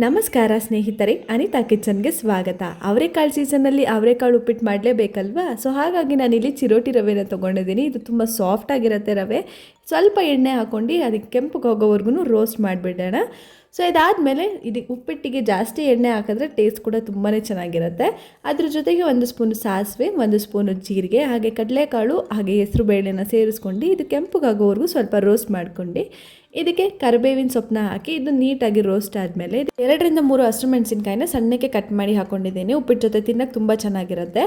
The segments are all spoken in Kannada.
ನಮಸ್ಕಾರ ಸ್ನೇಹಿತರೆ, ಅನಿತಾ ಕಿಚನ್ಗೆ ಸ್ವಾಗತ. ಅವರೆಕಾಳು ಸೀಸನ್ನಲ್ಲಿ ಅವರೆಕಾಳು ಉಪ್ಪಿಟ್ಟು ಮಾಡಲೇಬೇಕಲ್ವಾ? ಸೊ ಹಾಗಾಗಿ ನಾನಿಲ್ಲಿ ಚಿರೋಟಿ ರವೆನ ತೊಗೊಂಡಿದ್ದೀನಿ. ಇದು ತುಂಬ ಸಾಫ್ಟ್ ಆಗಿರುತ್ತೆ ರವೆ. ಸ್ವಲ್ಪ ಎಣ್ಣೆ ಹಾಕ್ಕೊಂಡು ಅದಕ್ಕೆ ಕೆಂಪಗೆ ಹೋಗೋವರೆಗೂ ರೋಸ್ಟ್ ಮಾಡಿಬಿಡೋಣ. ಸೊ ಇದಾದಮೇಲೆ ಇದಕ್ಕೆ ಉಪ್ಪಿಟ್ಟಿಗೆ ಜಾಸ್ತಿ ಎಣ್ಣೆ ಹಾಕಿದ್ರೆ ಟೇಸ್ಟ್ ಕೂಡ ತುಂಬಾ ಚೆನ್ನಾಗಿರುತ್ತೆ. ಅದ್ರ ಜೊತೆಗೆ ಒಂದು ಸ್ಪೂನು ಸಾಸಿವೆ, ಒಂದು ಸ್ಪೂನು ಜೀರಿಗೆ, ಹಾಗೆ ಕಡಲೆಕಾಳು, ಹಾಗೆ ಹೆಸರು ಬೇಳೆನ ಸೇರಿಸ್ಕೊಂಡು ಇದು ಕೆಂಪಗಾಗೋವರೆಗೂ ಸ್ವಲ್ಪ ರೋಸ್ಟ್ ಮಾಡ್ಕೊಂಡು ಇದಕ್ಕೆ ಕರಿಬೇವಿನ ಸೊಪ್ಪನ್ನ ಹಾಕಿ ಇದು ನೀಟಾಗಿ ರೋಸ್ಟ್ ಆದಮೇಲೆ ಎರಡರಿಂದ ಮೂರು ಹಸಿರು ಮೆಣಸಿನ್ಕಾಯಿನ ಸಣ್ಣಕ್ಕೆ ಕಟ್ ಮಾಡಿ ಹಾಕೊಂಡಿದ್ದೀನಿ. ಉಪ್ಪಿಟ್ಟು ಜೊತೆ ತಿನ್ನಕ್ಕೆ ತುಂಬ ಚೆನ್ನಾಗಿರುತ್ತೆ.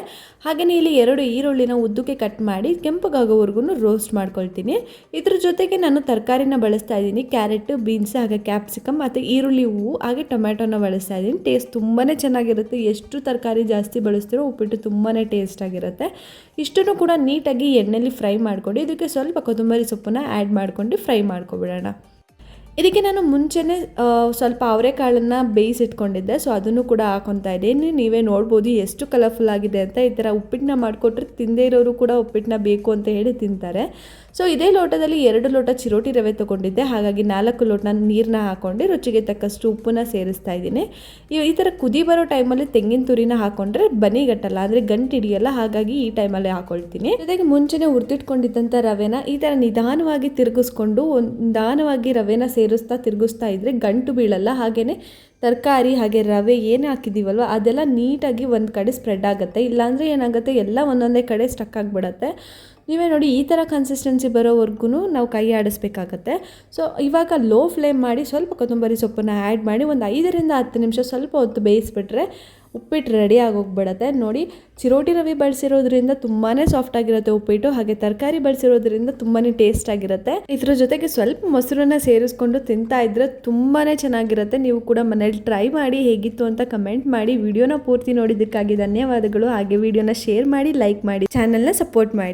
ಹಾಗೆಯೇ ಇಲ್ಲಿ ಎರಡು ಈರುಳ್ಳಿನ ಉದ್ದಕ್ಕೆ ಕಟ್ ಮಾಡಿ ಕೆಂಪಗಾಗೋವರೆಗೂ ರೋಸ್ಟ್ ಮಾಡ್ಕೊಳ್ತೀನಿ. ಇದ್ರ ಜೊತೆಗೆ ನಾನು ತರಕಾರಿನ ಬಳಸ್ತಾ ಇದ್ದೀನಿ. ಕ್ಯಾರೆಟ್, ಬೀನ್ಸ್, ಹಾಗೆ ಕ್ಯಾಪ್ಸಿಕಮ್ ಮತ್ತು ಈರುಳ್ಳಿ ಹೂವು, ಹಾಗೆ ಟೊಮ್ಯಾಟೊನ ಬಳಸ್ತಾ ಇದ್ದೀನಿ. ಟೇಸ್ಟ್ ತುಂಬಾ ಚೆನ್ನಾಗಿರುತ್ತೆ. ಎಷ್ಟು ತರಕಾರಿ ಜಾಸ್ತಿ ಬಳಸ್ತಿರೋ ಉಪ್ಪಿಟ್ಟು ತುಂಬಾ ಟೇಸ್ಟ್ ಆಗಿರುತ್ತೆ. ಇಷ್ಟನ್ನು ಕೂಡ ನೀಟಾಗಿ ಎಣ್ಣೆಲಿ ಫ್ರೈ ಮಾಡ್ಕೊಂಡು, ಇದಕ್ಕೆ ಸ್ವಲ್ಪ ಕೊತ್ತಂಬರಿ ಸೊಪ್ಪನ್ನ ಆ್ಯಡ್ ಮಾಡ್ಕೊಂಡು ಫ್ರೈ ಮಾಡ್ಕೊಬಿಡೋಣ. ಇದಕ್ಕೆ ನಾನು ಮುಂಚೆನೇ ಸ್ವಲ್ಪ ಅವರೆಕಾಳನ್ನು ಬೇಯಿಸಿಟ್ಕೊಂಡಿದ್ದೆ. ಸೊ ಅದನ್ನು ಕೂಡ ಹಾಕೊತಾ ಇದ್ದೀನಿ ನೀವೇ ನೋಡ್ಬೋದು ಎಷ್ಟು ಕಲರ್ಫುಲ್ ಆಗಿದೆ ಅಂತ. ಈ ಥರ ಉಪ್ಪಿಟ್ಟನ್ನ ಮಾಡಿಕೊಟ್ರೆ ತಿಂದೇ ಇರೋರು ಕೂಡ ಉಪ್ಪಿಟ್ಟನ್ನ ಬೇಕು ಅಂತ ಹೇಳಿ ತಿಂತಾರೆ. ಸೊ ಇದೇ ಲೋಟದಲ್ಲಿ ಎರಡು ಲೋಟ ಚಿರೋಟಿ ರವೆ ತೊಗೊಂಡಿದ್ದೆ. ಹಾಗಾಗಿ ನಾಲ್ಕು ಲೋಟ ನೀರನ್ನ ಹಾಕ್ಕೊಂಡು ರುಚಿಗೆ ತಕ್ಕಷ್ಟು ಉಪ್ಪನ್ನ ಸೇರಿಸ್ತಾ ಇದ್ದೀನಿ. ಈ ಥರ ಕುದಿ ಬರೋ ಟೈಮಲ್ಲಿ ತೆಂಗಿನ ತುರಿನ ಹಾಕೊಂಡ್ರೆ ಬನಿಗಟ್ಟಲ್ಲ ಅಂದರೆ ಗಂಟು ಹಿಡಿಯಲ್ಲ, ಹಾಗಾಗಿ ಈ ಟೈಮಲ್ಲಿ ಹಾಕೊಳ್ತೀನಿ. ಜೊತೆಗೆ ಮುಂಚೆನೇ ಹುರಿದಿಟ್ಕೊಂಡಿದ್ದಂಥ ರವೆನ ಈ ಥರ ನಿಧಾನವಾಗಿ ತಿರುಗಿಸ್ಕೊಂಡು ನಿಧಾನವಾಗಿ ರವೆನ ಸೇರಿಸ್ತಾ ತಿರುಗಿಸ್ತಾ ಇದ್ದರೆ ಗಂಟು ಬೀಳಲ್ಲ. ಹಾಗೆಯೇ ತರಕಾರಿ ಹಾಗೆ ರವೆ ಏನು ಹಾಕಿದ್ದೀವಲ್ವ, ಅದೆಲ್ಲ ನೀಟಾಗಿ ಒಂದು ಕಡೆ ಸ್ಪ್ರೆಡ್ ಆಗುತ್ತೆ. ಇಲ್ಲಾಂದರೆ ಏನಾಗುತ್ತೆ, ಎಲ್ಲ ಒಂದೊಂದೇ ಕಡೆ ಸ್ಟಕ್ ಆಗಿಬಿಡತ್ತೆ. ನೀವೇ ನೋಡಿ, ಈ ಥರ ಕನ್ಸಿಸ್ಟೆನ್ಸಿ ಬರೋವರೆಗೂ ನಾವು ಕೈ ಆಡಿಸ್ಬೇಕಾಗತ್ತೆ. ಸೊ ಇವಾಗ ಲೋ ಫ್ಲೇಮ್ ಮಾಡಿ ಸ್ವಲ್ಪ ಕೊತ್ತಂಬರಿ ಸೊಪ್ಪನ್ನು ಆ್ಯಡ್ ಮಾಡಿ ಒಂದು ಐದರಿಂದ ಹತ್ತು ನಿಮಿಷ ಸ್ವಲ್ಪ ಹೊತ್ತು ಬೇಯಿಸ್ಬಿಟ್ರೆ ಉಪ್ಪಿಟ್ಟು ರೆಡಿ ಆಗೋಗ್ಬಿಡತ್ತೆ. ನೋಡಿ, ಚಿರೋಟಿ ರವಿ ಬಳಸಿರೋದ್ರಿಂದ ತುಂಬಾ ಸಾಫ್ಟ್ ಆಗಿರುತ್ತೆ ಉಪ್ಪಿಟ್ಟು, ಹಾಗೆ ತರಕಾರಿ ಬಳಸಿರೋದ್ರಿಂದ ತುಂಬಾ ಟೇಸ್ಟ್ ಆಗಿರುತ್ತೆ. ಇದ್ರ ಜೊತೆಗೆ ಸ್ವಲ್ಪ ಮೊಸರನ್ನ ಸೇರಿಸ್ಕೊಂಡು ತಿಂತಾ ಇದ್ರೆ ತುಂಬಾ ಚೆನ್ನಾಗಿರುತ್ತೆ. ನೀವು ಕೂಡ ಮನೇಲಿ ಟ್ರೈ ಮಾಡಿ ಹೇಗಿತ್ತು ಅಂತ ಕಮೆಂಟ್ ಮಾಡಿ ವಿಡಿಯೋನ ಪೂರ್ತಿ ನೋಡಿದ್ದಕ್ಕಾಗಿ ಧನ್ಯವಾದಗಳು. ಹಾಗೆ ವಿಡಿಯೋನ ಶೇರ್ ಮಾಡಿ ಲೈಕ್ ಮಾಡಿ ಚಾನಲ್ನ ಸಪೋರ್ಟ್ ಮಾಡಿ.